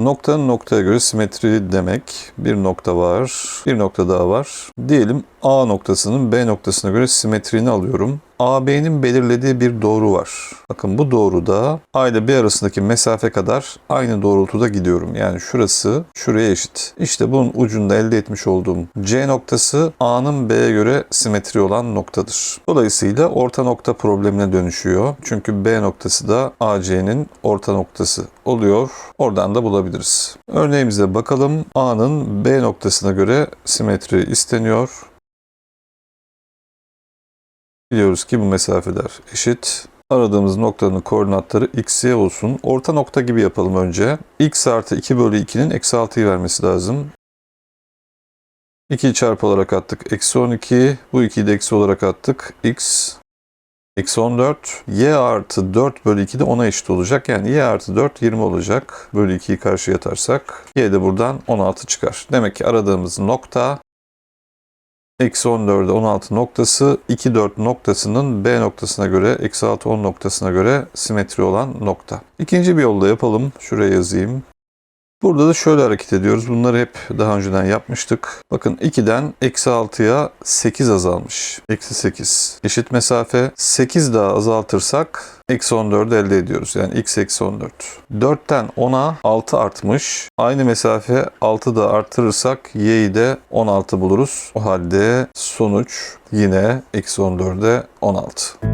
Noktanın noktaya göre simetri demek. Bir nokta var. Bir nokta daha var. Diyelim A noktasının B noktasına göre simetriğini alıyorum. AB'nin belirlediği bir doğru var. Bakın bu doğruda A ile B arasındaki mesafe kadar aynı doğrultuda gidiyorum. Yani şurası şuraya eşit. İşte bunun ucunda elde etmiş olduğum C noktası A'nın B'ye göre simetri olan noktadır. Dolayısıyla orta nokta problemine dönüşüyor. Çünkü B noktası da AC'nin orta noktası oluyor. Oradan da bulabiliriz. Örneğimize bakalım. A'nın B noktasına göre simetri isteniyor. Biliyoruz ki bu mesafeler eşit. Aradığımız noktanın koordinatları x, olsun. Orta nokta gibi yapalım önce. x artı 2 bölü 2'nin eksi 6'yı vermesi lazım. 2'yi çarpı olarak attık. Eksi 12. Bu 2'yi de eksi olarak attık. x eksi 14. y artı 4 bölü 2 de 10'a eşit olacak. Yani y artı 4 20 olacak. Bölü 2'yi karşıya atarsak. y de buradan 16 çıkar. Demek ki aradığımız nokta Eksi 14'e 16 noktası 2 4 noktasının B noktasına göre eksi 6 10 noktasına göre simetri olan nokta. İkinci bir yolda yapalım. Şuraya yazayım. Burada da şöyle hareket ediyoruz. Bunları hep daha önceden yapmıştık. Bakın 2'den eksi 6'ya 8 azalmış. Eksi 8. Eşit mesafe. 8 daha azaltırsak eksi 14'ü elde ediyoruz. Yani x eksi 14. 4'ten 10'a 6 artmış. Aynı mesafe 6 da artırırsak y'yi de 16 buluruz. O halde sonuç yine eksi 14'e 16.